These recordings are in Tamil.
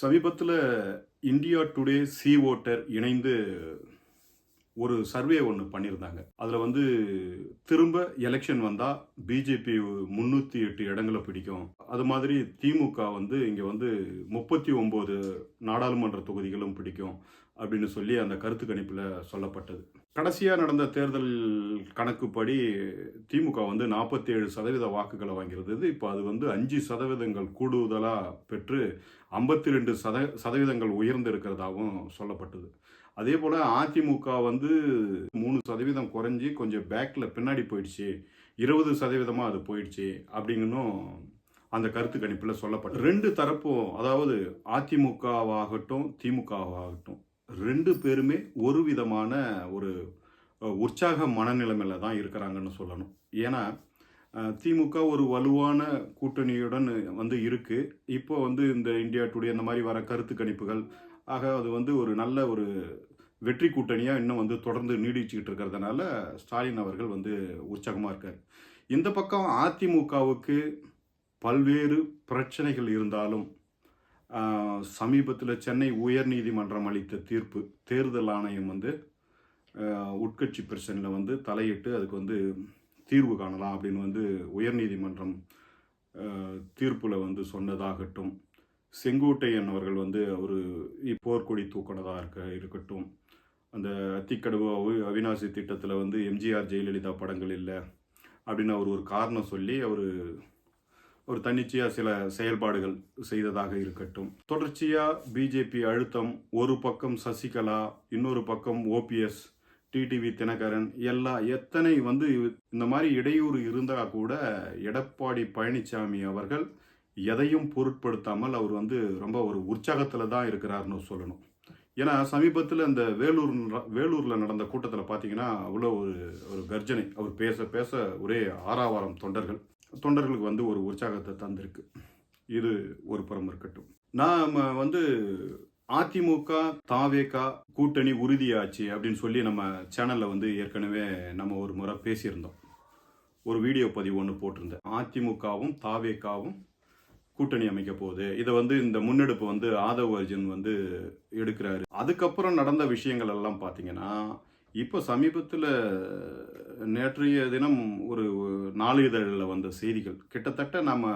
சமீபத்தில் இந்தியா டுடே சி ஓட்டர் இணைந்து ஒரு சர்வே ஒன்று பண்ணியிருந்தாங்க. அதில் வந்து திரும்ப எலெக்ஷன் வந்தால் பிஜேபி முந்நூற்றி எட்டு இடங்களை பிடிக்கும். அது மாதிரி திமுக வந்து இங்கே வந்து முப்பத்தி ஒம்பது நாடாளுமன்ற தொகுதிகளும் பிடிக்கும். அப்படின்னு சொல்லி அந்த கருத்து கணிப்பில் சொல்லப்பட்டது. கடைசியாக நடந்த தேர்தல் கணக்குப்படி திமுக வந்து நாற்பத்தி ஏழு சதவீத வாக்குகளை வாங்கியிருந்தது. இப்போ அது வந்து அஞ்சு சதவீதங்கள் கூடுதலாக பெற்று ஐம்பத்தி ரெண்டு சத சதவீதங்கள் உயர்ந்து இருக்கிறதாகவும் சொல்லப்பட்டது. அதே போல் அதிமுக வந்து மூணு சதவீதம் குறைஞ்சி கொஞ்சம் பேக்கில் பின்னாடி போயிடுச்சு. இருபது சதவீதமாக அது போயிடுச்சு அப்படிங்கன்னும் அந்த கருத்து கணிப்பில் சொல்லப்பட்டது. ரெண்டு தரப்பும் அதாவது அதிமுகவாகட்டும் திமுகவாகட்டும் ரெண்டு பேருமே ஒரு விதமான ஒரு உற்சாக மனநிலைமையில தான் இருக்கிறாங்கன்னு சொல்லணும். ஏன்னா திமுக ஒரு வலுவான கூட்டணியுடன் வந்து இருக்குது இப்போ வந்து இந்த இந்தியா டுடே இந்த மாதிரி வர கருத்து கணிப்புகள் ஆக அது வந்து ஒரு நல்ல ஒரு வெற்றி கூட்டணியாக இன்னும் வந்து தொடர்ந்து நீடிச்சுக்கிட்டு இருக்கிறதுனால ஸ்டாலின் அவர்கள் வந்து உற்சாகமாக இருக்கார். இந்த பக்கம் அதிமுகவுக்கு பல்வேறு பிரச்சனைகள் இருந்தாலும் சமீபத்தில் சென்னை உயர்நீதிமன்றம் அளித்த தீர்ப்பு தேர்தல் ஆணையம் வந்து உட்கட்சி பிரச்சனையில் வந்து தலையிட்டு அதுக்கு வந்து தீர்வு காணலாம் அப்படின்னு வந்து உயர்நீதிமன்றம் தீர்ப்பில் வந்து சொன்னதாகட்டும். செங்கோட்டையன் அவர்கள் வந்து ஒரு போர்க்கொடி தூக்கினதாக இருக்க இருக்கட்டும். அந்த அத்திக்கடவு அவி அவினாசி திட்டத்தில் வந்து எம்ஜிஆர் ஜெயலலிதா படங்கள் இல்லை அப்படின்னு அவர் ஒரு காரணம் சொல்லி அவர் ஒரு தன்னிச்சையாக சில செயல்பாடுகள் செய்ததாக இருக்கட்டும். தொடர்ச்சியாக பிஜேபி அழுத்தம் ஒரு பக்கம் சசிகலா இன்னொரு பக்கம் ஓபிஎஸ் டிடிவி தினகரன் எல்லாம் எத்தனை வந்து இந்த மாதிரி இடையூறு இருந்தால் கூட எடப்பாடி பழனிசாமி அவர்கள் எதையும் பொருட்படுத்தாமல் அவர் வந்து ரொம்ப ஒரு உற்சாகத்தில் தான் இருக்கிறாருன்னு சொல்லணும். ஏன்னா சமீபத்தில் இந்த வேலூர் வேலூரில் நடந்த கூட்டத்தில் பார்த்தீங்கன்னா அவ்வளோ ஒரு ஒரு கர்ஜனை. அவர் பேச பேச ஒரே ஆறாவாரம் தொண்டர்கள். தொண்டர்களுக்கு வந்து ஒரு உற்சாகத்தை தந்திருக்கு. இது ஒரு புறம் இருக்கட்டும். நாம் வந்து அதிமுக தாவேகா கூட்டணி உறுதியாச்சு அப்படின்னு சொல்லி நம்ம சேனலில் வந்து ஏற்கனவே நம்ம ஒரு முறை பேசியிருந்தோம். ஒரு வீடியோ பதிவு ஒன்று போட்டிருந்தேன். அதிமுகவும் தாவேகாவும் கூட்டணி அமைக்க போகுது. இதை வந்து இந்த முன்னெடுப்பு வந்து ஆதவ் அர்ஜுன் வந்து எடுக்கிறாரு. அதுக்கப்புறம் நடந்த விஷயங்கள் எல்லாம் பார்த்தீங்கன்னா இப்போ சமீபத்தில் நேற்றைய தினம் ஒரு நாளிதழில் வந்த செய்திகள். கிட்டத்தட்ட நம்ம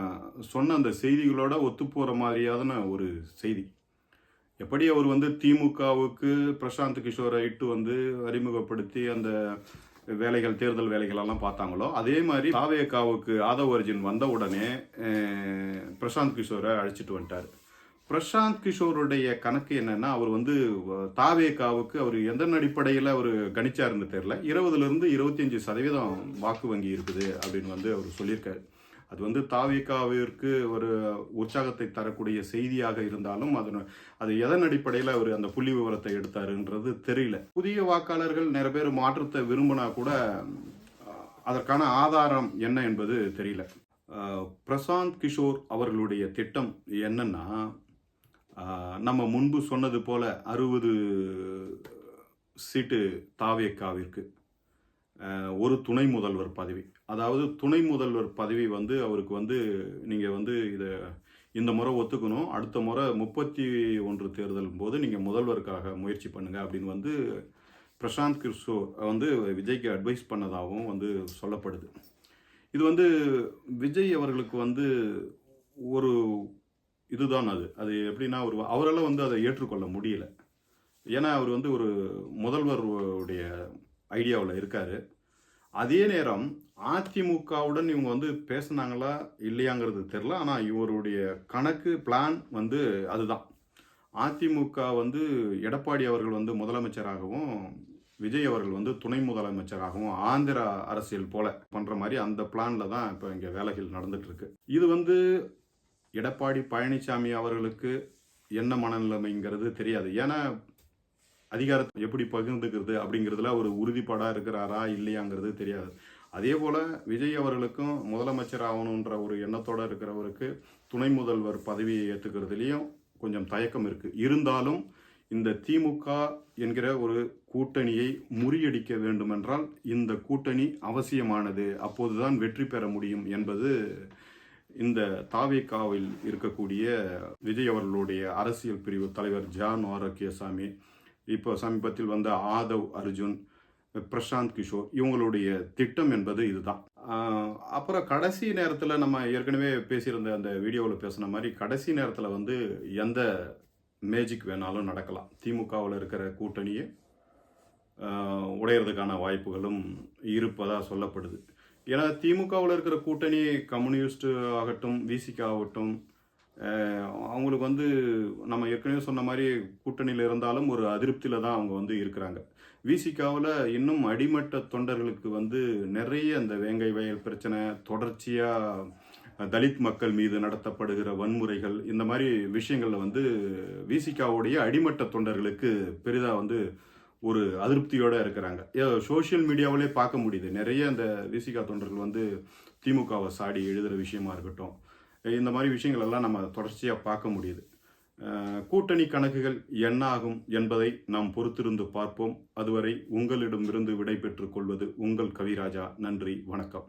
சொன்ன அந்த செய்திகளோட ஒத்துப்போகிற மாதிரியான ஒரு செய்தி. எப்படி அவர் வந்து திமுகவுக்கு பிரசாந்த் கிஷோரை இட்டு வந்து அறிமுகப்படுத்தி அந்த வேலைகள் தேர்தல் வேலைகளெல்லாம் பார்த்தாங்களோ அதே மாதிரி தாவேகாவுக்கு ஆதவ் அர்ஜுன் வந்த உடனே பிரசாந்த் கிஷோரை அழைச்சிட்டு வந்துட்டார். பிரசாந்த் கிஷோருடைய கணக்கு என்னன்னா அவர் வந்து தாவேகாவுக்கு அவர் எந்த அடிப்படையில் அவர் கணிச்சாருன்னு தெரியல. இருபதுலேருந்து இருபத்தஞ்சி சதவீதம் வாக்கு வங்கி இருக்குது அப்படின்னு வந்து அவர் சொல்லியிருக்காரு. அது வந்து தாவேகாவிற்கு ஒரு உற்சாகத்தை தரக்கூடிய செய்தியாக இருந்தாலும் அதன் அது எதன் அடிப்படையில் அவர் அந்த புள்ளி விவரத்தை எடுத்தாருன்றது தெரியல. புதிய வாக்காளர்கள் நிறைய பேர் மாற்றத்தை விரும்பினா கூட அதற்கான ஆதாரம் என்ன என்பது தெரியல. பிரசாந்த் கிஷோர் அவர்களுடைய திட்டம் என்னன்னா நம்ம முன்பு சொன்னது போல அறுபது சீட்டு தாவேக்காவிற்கு ஒரு துணை முதல்வர் பதவி. அதாவது துணை முதல்வர் பதவி வந்து அவருக்கு வந்து நீங்கள் வந்து இதை இந்த முறை ஒத்துக்கணும். அடுத்த முறை முப்பத்தி ஒன்று தேர்தல் போது நீங்கள் முதல்வருக்காக முயற்சி பண்ணுங்க அப்படின்னு வந்து பிரசாந்த் கிஷோர் வந்து விஜய்க்கு அட்வைஸ் பண்ணதாகவும் வந்து சொல்லப்படுது. இது வந்து விஜய் அவர்களுக்கு வந்து ஒரு இதுதான் அது. அது எப்படின்னா ஒரு அவரால் வந்து அதை ஏற்றுக்கொள்ள முடியல. ஏன்னா அவர் வந்து ஒரு முதல்வருடைய ஐடியாவில் இருக்கார். அதே நேரம் அதிமுகவுடன் இவங்க வந்து பேசுனாங்களா இல்லையாங்கிறது தெரில ஆனால் இவருடைய கணக்கு பிளான் வந்து அதுதான். அதிமுக வந்து எடப்பாடி அவர்கள் வந்து முதலமைச்சராகவும் விஜய் அவர்கள் வந்து துணை முதலமைச்சராகவும் ஆந்திரா அரசியல் போல பண்ணுற மாதிரி அந்த பிளானில் தான் இப்போ இங்கே வேலைகள் நடந்துகிட்ருக்கு இது வந்து எடப்பாடி பழனிசாமி அவர்களுக்கு என்ன மனநிலைமைங்கிறது தெரியாது. ஏன்னா அதிகாரத்தை எப்படி பகிர்ந்துக்கிறது அப்படிங்கிறதுல ஒரு உறுதிப்பாடாக இருக்கிறாரா இல்லையாங்கிறது தெரியாது. அதே போல் விஜய் அவர்களுக்கும் முதலமைச்சர் ஆகணுன்ற ஒரு எண்ணத்தோடு இருக்கிறவருக்கு துணை முதல்வர் பதவியை ஏற்றுக்கிறதுலேயும் கொஞ்சம் தயக்கம் இருக்குது இருந்தாலும் இந்த திமுக என்கிற ஒரு கூட்டணியை முறியடிக்க வேண்டுமென்றால் இந்த கூட்டணி அவசியமானது. அப்போதுதான் வெற்றி பெற முடியும் என்பது இந்த தாவேக்காவில் இருக்கக்கூடிய விஜய் அவர்களுடைய அரசியல் பிரிவு தலைவர் ஜான் ஆரோக்கியசாமி இப்போ சமீபத்தில் வந்த ஆதவ் அர்ஜுன் பிரசாந்த் கிஷோர் இவங்களுடைய திட்டம் என்பது இதுதான். அப்புறம் கடைசி நேரத்தில் நம்ம ஏற்கனவே பேசியிருந்த அந்த வீடியோவில் பேசின மாதிரி கடைசி நேரத்தில் வந்து எந்த மேஜிக் வேணாலும் நடக்கலாம். திமுகவில் இருக்கிற கூட்டணியை உடையிறதுக்கான வாய்ப்புகளும் இருப்பதாக சொல்லப்படுது. ஏன்னா திமுகவில் இருக்கிற கூட்டணி கம்யூனிஸ்ட் ஆகட்டும் விசிக ஆகட்டும் அவங்களுக்கு வந்து நம்ம ஏற்கனவே சொன்ன மாதிரி கூட்டணியில் இருந்தாலும் ஒரு அதிருப்தியில் தான் அவங்க வந்து இருக்கிறாங்க. விசிகாவில் இன்னும் அடிமட்ட தொண்டர்களுக்கு வந்து நிறைய அந்த வேங்கை வயல் பிரச்சனை தொடர்ச்சியாக தலித் மக்கள் மீது நடத்தப்படுகிற வன்முறைகள் இந்த மாதிரி விஷயங்களில் வந்து விசிகாவுடைய அடிமட்ட தொண்டர்களுக்கு பெரிதாக வந்து ஒரு அதிருப்தியோடு இருக்கிறாங்க. சோஷியல் மீடியாவிலே பார்க்க முடியுது. நிறைய அந்த விசிகா தொண்டர்கள் வந்து திமுகவை சாடி எழுதுகிற விஷயமா இருக்கட்டும் இந்த மாதிரி விஷயங்கள் எல்லாம் நம்ம தொடர்ச்சியாக பார்க்க முடியுது. கூட்டணி கணக்குகள் என்ன ஆகும் என்பதை நாம் பொறுத்திருந்து பார்ப்போம். அதுவரை உங்களிடமிருந்து விடை பெற்றுக் கொள்வது உங்கள் கவிராஜா. நன்றி வணக்கம்.